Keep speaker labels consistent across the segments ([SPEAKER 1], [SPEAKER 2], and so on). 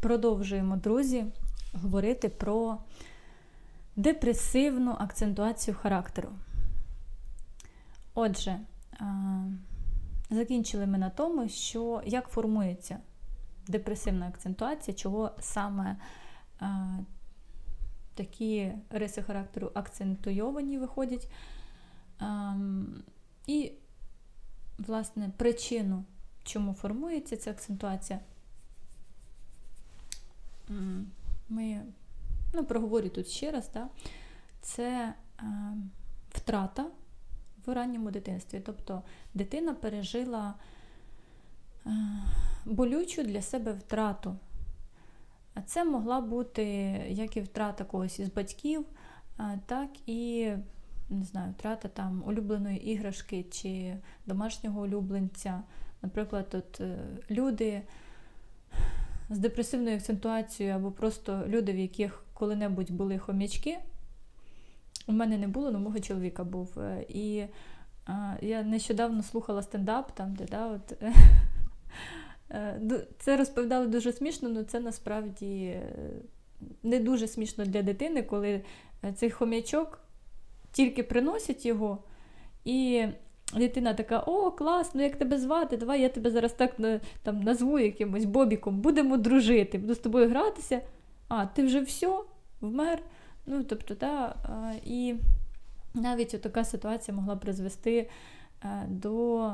[SPEAKER 1] Продовжуємо, друзі, говорити про депресивну акцентуацію характеру. Отже, закінчили ми на тому, що як формується депресивна акцентуація, чого саме такі риси характеру акцентуйовані виходять. І, власне, причину, чому формується ця акцентуація, ми ну, проговорю тут ще раз, да? це е, втрата в ранньому дитинстві. Тобто дитина пережила е, болючу для себе втрату. А це могла бути як і втрата когось із батьків, е, так і не знаю, втрата там улюбленої іграшки чи домашнього улюбленця. Наприклад, от, е, люди з депресивною акцентуацією, або просто люди, в яких коли-небудь були хомячки. У мене не було, але мого чоловіка був. Е, І а, я нещодавно слухала стендап, там, де да, от, е, це розповідали дуже смішно, але це насправді е, не дуже смішно для дитини, коли е, цей хомячок тільки приносять його, і дитина така: О, класно, як тебе звати? Давай я тебе зараз так там, назву якимось Бобіком, будемо дружити, буду з тобою гратися. А, ти вже все, вмер. Ну, тобто, да, і навіть така ситуація могла призвести е, до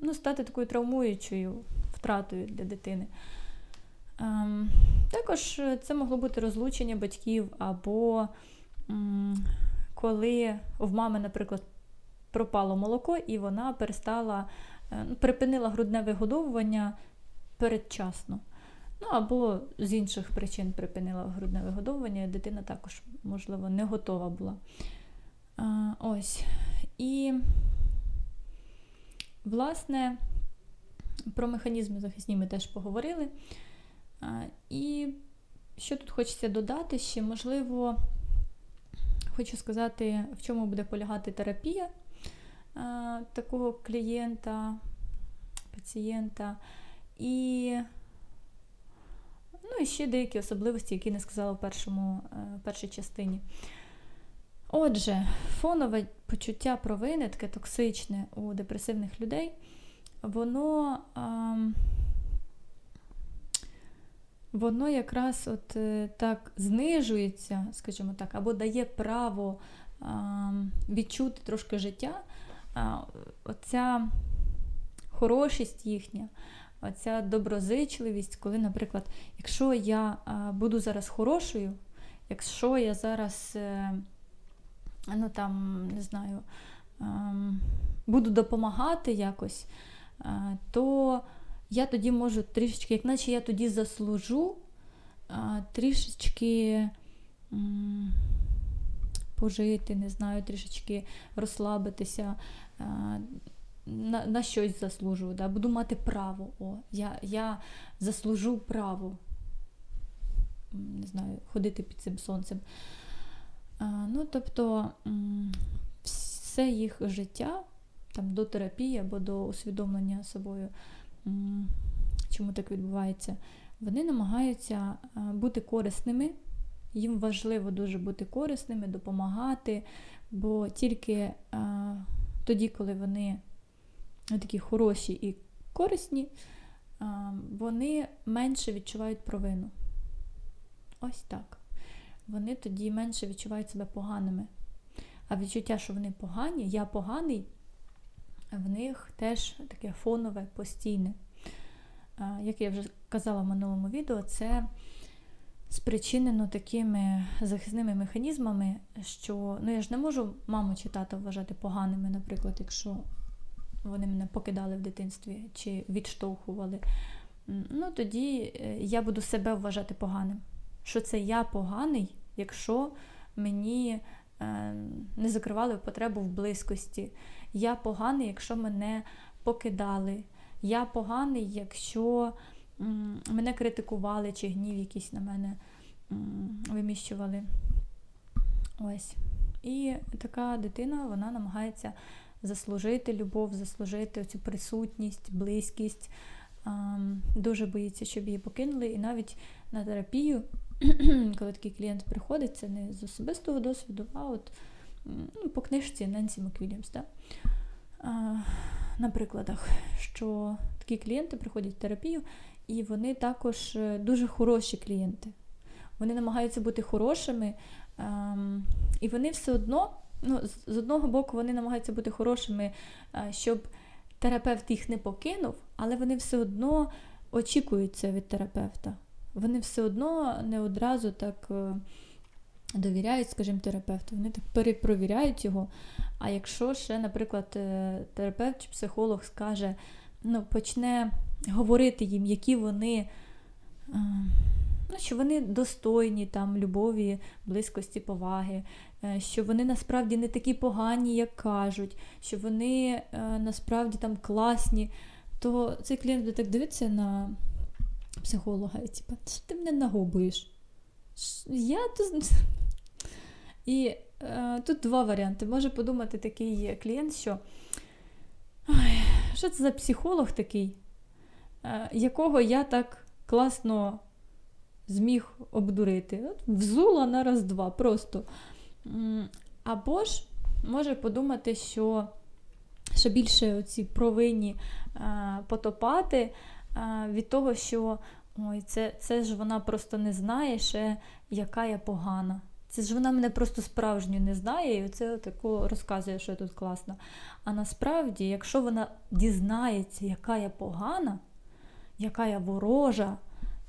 [SPEAKER 1] ну, стати такою травмуючою втратою для дитини. Ем, Також це могло бути розлучення батьків, або коли в мами, наприклад, пропало молоко, і вона перестала, е, ну, припинила грудне вигодовування передчасно. Ну, або з інших причин припинила грудне вигодовування, і дитина також, можливо, не готова була. А, ось. І, власне, про механізми захисні ми теж поговорили. А, і що тут хочеться додати ще, можливо, хочу сказати, в чому буде полягати терапія такого клієнта, пацієнта. І Ну і ще деякі особливості, які не сказала в першому, е, першій частині. Отже, фонове почуття провини, таке токсичне у депресивних людей, воно, ам, воно якраз от е, так знижується, скажімо так, або дає право ам, відчути трошки життя. Оця хорошість їхня, оця доброзичливість, коли, наприклад, якщо я буду зараз хорошою, якщо я зараз, е, ну там, не знаю, ем, буду допомагати якось, е, то я тоді можу трішечки, як наче я тоді заслужу трішечки пожити, не знаю, трішечки розслабитися. А, на, на щось заслужую, да? буду мати право. О, я, я заслужу право не знаю, ходити під цим сонцем. А, ну, тобто все їх життя там, до терапії або до усвідомлення собою, чому так відбувається, вони намагаються бути корисними. Їм важливо дуже бути корисними, допомагати, бо тільки тоді, коли вони такі хороші і корисні, вони менше відчувають провину. Ось так. Вони тоді менше відчувають себе поганими. А відчуття, що вони погані, я поганий, в них теж таке фонове, постійне. Як я вже казала в минулому відео, це спричинено такими захисними механізмами, що ну я ж не можу маму чи тата вважати поганими, наприклад, якщо вони мене покидали в дитинстві чи відштовхували. Ну тоді е, я буду себе вважати поганим. Що це я поганий, якщо мені е, не закривали потребу в близькості. Я поганий, якщо мене покидали. Я поганий, якщо мене критикували чи гнів якийсь на мене виміщували. Ось. І така дитина вона намагається заслужити любов, заслужити цю присутність, близькість, дуже боїться, щоб її покинули, і навіть на терапію, коли такий клієнт приходить, це не з особистого досвіду, а от ну, по книжці Ненсі Маквільямс. Да? На прикладах, що такі клієнти приходять в терапію, і вони також е, дуже хороші клієнти. Вони намагаються бути хорошими, ем, і вони все одно, ну, з- одного боку, вони намагаються бути хорошими, е, щоб терапевт їх не покинув, але вони все одно очікують це від терапевта. Вони все одно не одразу так е, довіряють, скажімо, терапевту. Вони так перепровіряють його. А якщо ще, наприклад, терапевт чи психолог скаже, ну, почне говорити їм, які вони. е, Ну, що вони достойні там любові, близькості, поваги, е, що вони насправді не такі погані, як кажуть, що вони е, насправді там класні, то цей клієнт буде так дивитися на психолога і типу, що ти мене нагубуєш? Я тут. І е, тут два варіанти. Може подумати такий клієнт, що «Ой, що це за психолог такий, якого я так класно зміг обдурити. Взула на раз-два просто. Або ж може подумати, що ще більше оці провинні е, потопати е, від того, що ой, це, це ж вона просто не знає ще, яка я погана. Це ж вона мене просто справжню не знає, і оце тако розказує, що я тут класно. А насправді, якщо вона дізнається, яка я погана, яка я ворожа,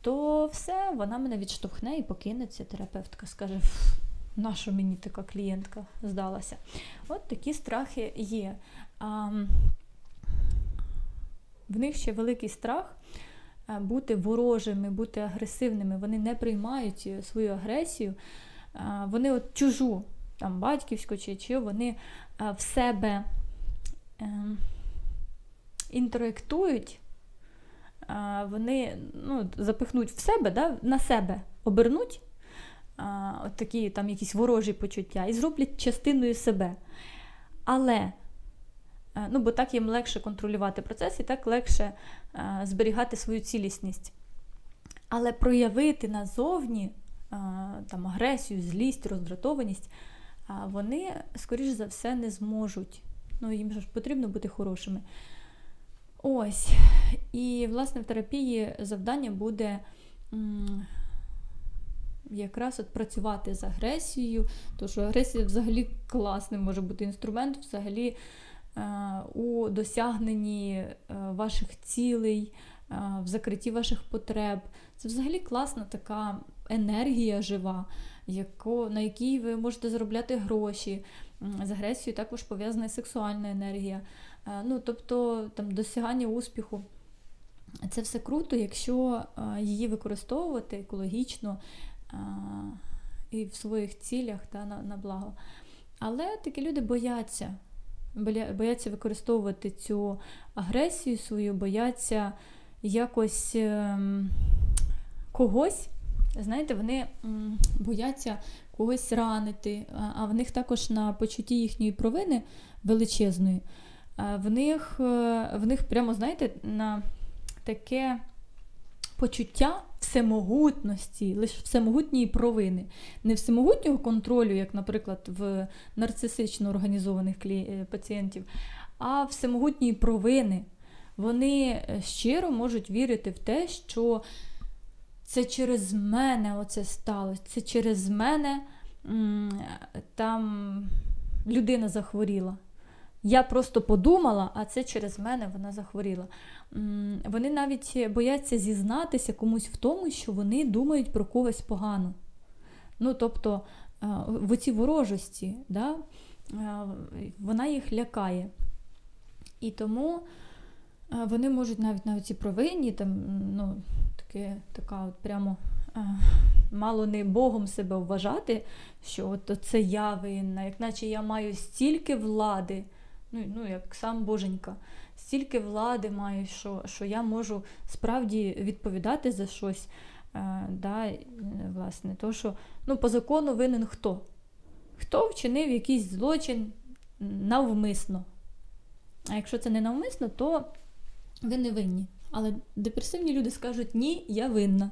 [SPEAKER 1] то все, вона мене відштовхне і покинеться. Терапевтка скаже, «Ф, нащо мені така клієнтка здалася. От такі страхи є. А, в них ще великий страх е, бути ворожими, бути агресивними. Вони не приймають е, свою агресію. Вони от чужу, там батьківську чи чию, вони е, в себе ем, інтерактують а, вони ну, запихнуть в себе, да, на себе обернуть а, от такі там якісь ворожі почуття і зроблять частиною себе. Але, е, ну, бо так їм легше контролювати процес і так легше е, зберігати свою цілісність. Але проявити назовні е, там, агресію, злість, роздратованість, а вони, скоріш за все, не зможуть. Ну, їм ж потрібно бути хорошими. Ось. І, власне, в терапії завдання буде якраз от працювати з агресією, тому що агресія взагалі класний може бути інструмент взагалі е, у досягненні е, ваших цілей, е, в закритті ваших потреб. Це взагалі класна така енергія жива, на якій ви можете заробляти гроші. З агресією також пов'язана сексуальна енергія. Е, Ну, тобто там досягання успіху. Це все круто, якщо е, її використовувати екологічно е, і в своїх цілях та, на, на благо. Але такі люди бояться. Бояться використовувати цю агресію свою, бояться якось ем, когось. Знаєте, вони бояться когось ранити, а в них також на почутті їхньої провини величезної. А В них, е, в них прямо, знаєте, на таке почуття всемогутності, лише всемогутньої провини. Не всемогутнього контролю, як, наприклад, в нарцисично організованих е, пацієнтів, а всемогутньої провини. Вони е, щиро можуть вірити в те, що це через мене оце сталося, це через мене там людина захворіла. Я просто подумала, а це через мене вона захворіла. Вони навіть бояться зізнатися комусь в тому, що вони думають про когось погано. Ну, тобто, е, в оцій ворожості, да, е, вона їх лякає. І тому е, вони можуть навіть на ці провинні, там, ну, таке, така от прямо мало не Богом себе вважати, що от це я винна, як наче я маю стільки влади, ну, ну як сам Боженька, стільки влади маю, що, що я можу справді відповідати за щось. Е, да, е, власне, то, що ну, по закону винен хто? Хто вчинив якийсь злочин навмисно? А якщо це не навмисно, то ви не винні. Але депресивні люди скажуть: ні, я винна.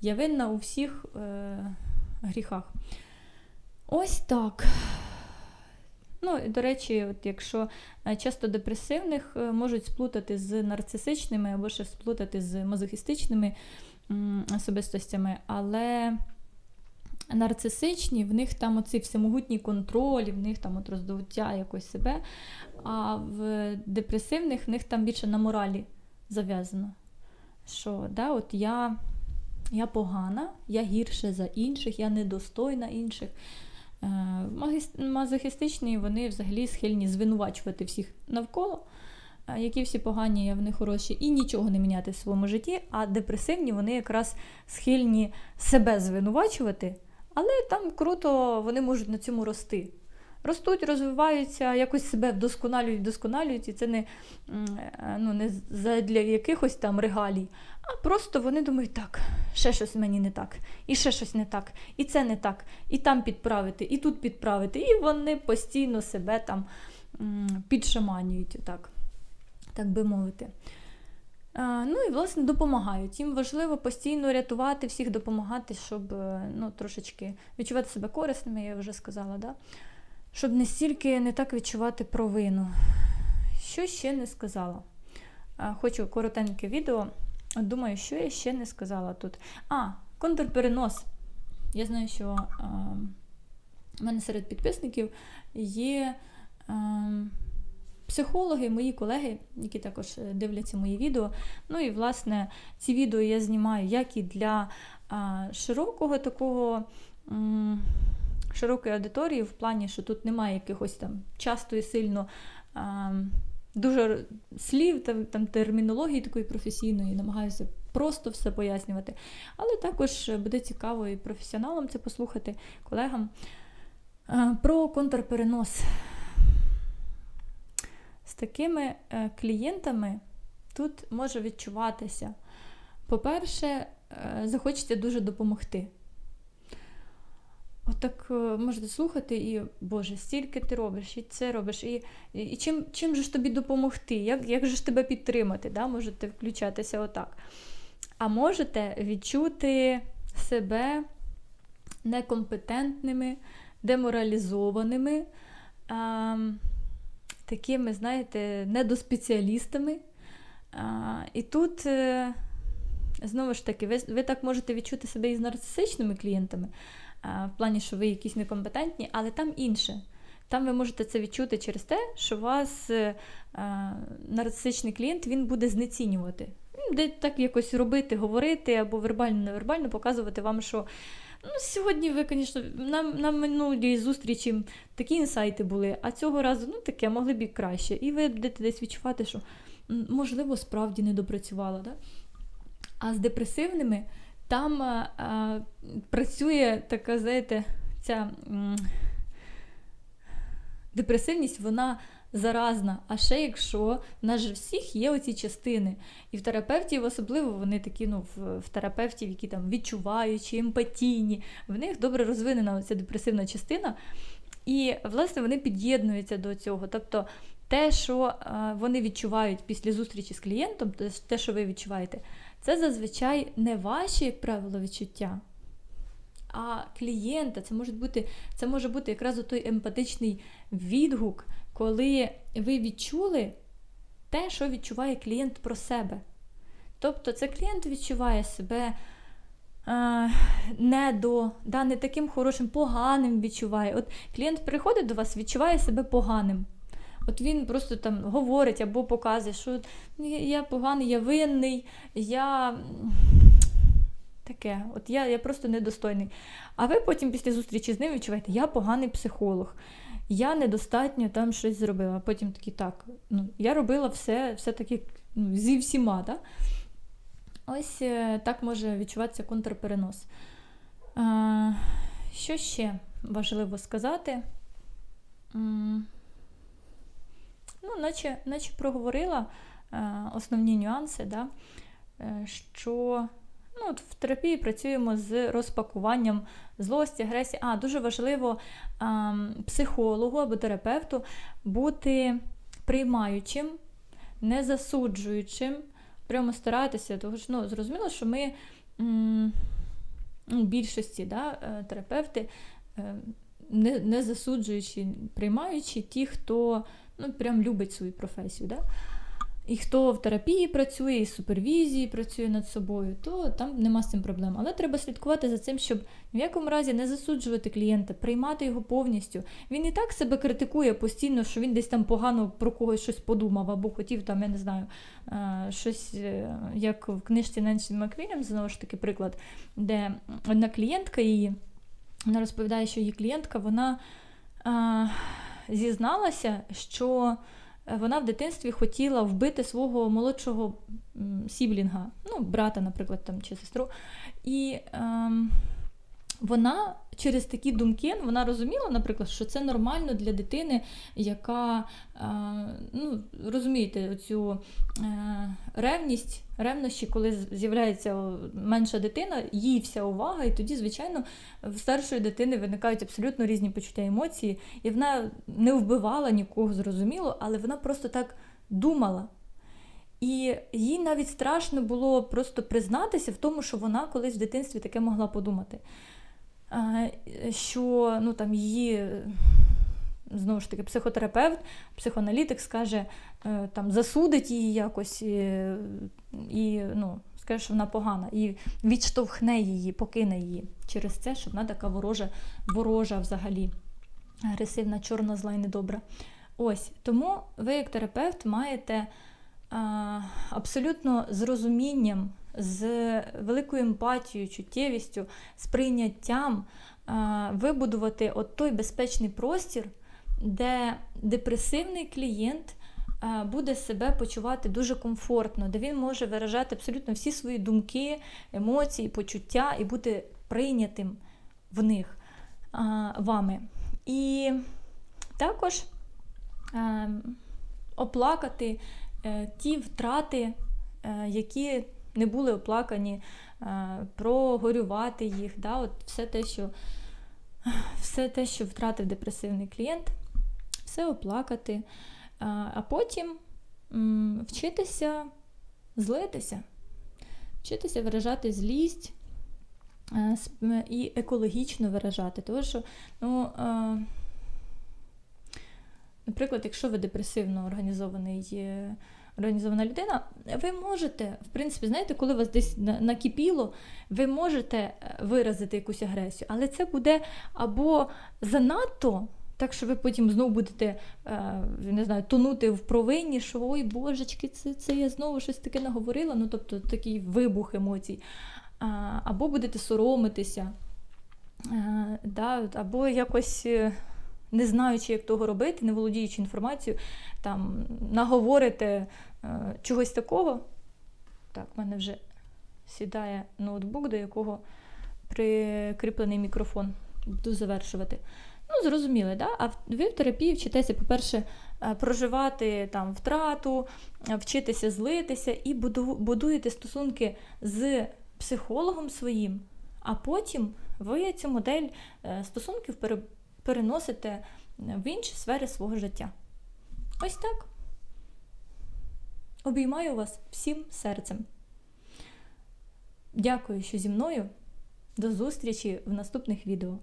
[SPEAKER 1] Я винна у всіх е, гріхах. Ось так. Ну, і, до речі, от якщо е, часто депресивних е, можуть сплутати з нарцисичними або ще сплутати з мазохістичними особистостями, але нарцисичні, в них там оцей всемогутній контроль, в них там от роздуття якось себе, а в депресивних в них там більше на моралі зав'язано. Що да, от я, я погана, я гірше за інших, я недостойна інших. Мазохістичні вони взагалі схильні звинувачувати всіх навколо, е, які всі погані, а вони хороші, і нічого не міняти в своєму житті. А депресивні вони якраз схильні себе звинувачувати, але там круто вони можуть на цьому рости. Ростуть, розвиваються, якось себе вдосконалюють, вдосконалюють, і це не, е, ну, не для якихось там регалій, а просто вони думають, так, ще щось мені не так, і ще щось не так, і це не так, і там підправити, і тут підправити. І вони постійно себе там підшаманюють, так, так би мовити. Ну і власне допомагають. Їм важливо постійно рятувати всіх, допомагати, щоб е, ну, трошечки відчувати себе корисними, я вже сказала, да? Щоб не стільки не так відчувати провину. Що ще не сказала? Хочу коротеньке відео. Думаю, що я ще не сказала тут. А, контрперенос. Я знаю, що в мене серед підписників є психологи, мої колеги, які також дивляться мої відео. Ну і, власне, ці відео я знімаю як і для широкого такого. Широкої аудиторії, в плані, що тут немає якихось там часто і сильно а, дуже слів, там, там термінології такої професійної, намагаюся просто все пояснювати. Але також буде цікаво і професіоналам це послухати, колегам. А, Про контрперенос. З такими е, клієнтами тут може відчуватися. По-перше, е, захочеться дуже допомогти. Отак е, можете слухати, і Боже, стільки ти робиш, і це робиш, і і, і чим чим же ж тобі допомогти? Як як же ж тебе підтримати? Да? Можете включатися отак. А можете відчути себе некомпетентними, деморалізованими, а, такими, знаєте, недоспеціалістами. А, І тут, е, знову ж таки, ви, ви так можете відчути себе і з нарцисичними клієнтами в плані, що ви якісь некомпетентні, але там інше. Там ви можете це відчути через те, що вас е, нарцисичний клієнт він буде знецінювати. Де так якось робити, говорити або вербально-невербально показувати вам, що ну, сьогодні ви, звісно, на на минулій зустрічі такі інсайти були, а цього разу ну, таке могли б і краще. І ви будете десь відчувати, що можливо справді не допрацювала. Да? А з депресивними там а, а, працює така, знаєте, ця м, депресивність, вона заразна. А ще якщо в нас же всіх є оці частини. І в терапевтів особливо вони такі, ну, в, терапевтів, які там відчуваючі, емпатійні, в них добре розвинена ця депресивна частина. І, власне, вони під'єднуються до цього. Тобто те, що а, вони відчувають після зустрічі з клієнтом, те, що ви відчуваєте, це зазвичай не ваші, як правило, відчуття, а клієнта. Це може бути це може бути якраз той емпатичний відгук, коли ви відчули те, що відчуває клієнт про себе. Тобто, це клієнт відчуває себе е, не до, да, не таким хорошим, поганим відчуває. От клієнт приходить до вас, відчуває себе поганим. От він просто там говорить або показує, що я поганий, я винний, я таке, от я я просто недостойний. А ви потім після зустрічі з ним відчуваєте, я поганий психолог, я недостатньо там щось зробила. А потім такі, так, ну, я робила все все таки ну, зі всіма. Да? Ось е, так може відчуватися контрперенос. А, Що ще важливо сказати? Ну, наче наче проговорила е, основні нюанси, да, е, що ну, от в терапії працюємо з розпакуванням злості, агресії. А, дуже важливо е, психологу або терапевту бути приймаючим, не засуджуючим, прямо старатися, тому що ну, зрозуміло, що ми ну, більшості да, е, терапевти, е, не, не засуджуючи, приймаючи ті, хто ну, прям любить свою професію. Да? І хто в терапії працює, і супервізії працює над собою, то там нема з цим проблем. Але треба слідкувати за цим, щоб ні в якому разі не засуджувати клієнта, приймати його повністю. Він і так себе критикує постійно, що він десь там погано про когось щось подумав, або хотів там, я не знаю, е, щось, е, як в книжці Ненсі Маквілям, знову ж таки приклад, де одна клієнтка її, вона розповідає, що її клієнтка, вона е, зізналася, що е, вона в дитинстві хотіла вбити свого молодшого сіблінга, ну, брата, наприклад, там, чи сестру. І ем, вона через такі думки вона розуміла, наприклад, що це нормально для дитини, яка е, ну, розумієте, оцю е, ревність, ревнощі, коли з'являється менша дитина, їй вся увага, і тоді, звичайно, в старшої дитини виникають абсолютно різні почуття емоції, і вона не вбивала нікого, зрозуміло, але вона просто так думала. І їй навіть страшно було просто признатися в тому, що вона колись в дитинстві таке могла подумати. А, Що ну, там, її знову ж таки психотерапевт, психоаналітик скаже, е, там, засудить її якось і, і ну, скаже, що вона погана, і відштовхне її, покине її через це, що вона така ворожа, ворожа взагалі, агресивна, чорна, зла і недобра. Ось тому ви, як терапевт, маєте а, абсолютно з розумінням, з великою емпатією, чуттєвістю, сприйняттям а, вибудувати от той безпечний простір, де депресивний клієнт буде себе почувати дуже комфортно, де він може виражати абсолютно всі свої думки, емоції, почуття і бути прийнятим в них вами. І також оплакати е, ті втрати, е, які не були оплакані, е, прогорювати їх. Да? От Все те, що все те, що втратив депресивний клієнт, все оплакати, а потім вчитися злитися, вчитися виражати злість е, і екологічно виражати. Тому що, ну, е, Наприклад, якщо ви депресивно організований, е, організована людина, ви можете, в принципі, знаєте, коли вас десь накипіло, ви можете е, виразити якусь агресію, але це буде або занадто. Так що ви потім знову будете е, не знаю, тонути в провині, що ой, божечки, це, це я знову щось таке наговорила, ну тобто такий вибух емоцій. Або будете соромитися, е, да, або якось не знаючи, як того робити, не володіючи інформацією, там наговорите чогось такого. Так, в мене вже сідає ноутбук, до якого прикріплений мікрофон. Буду завершувати. Ну, зрозуміли, да? А ви в терапії вчитеся, по-перше, е, проживати там втрату, е, вчитися злитися і будуєте стосунки з психологом своїм, а потім ви цю модель е, стосунків переносите в інші сфери свого життя. Ось так. Обіймаю вас всім серцем. Дякую, що зі мною. До зустрічі в наступних відео.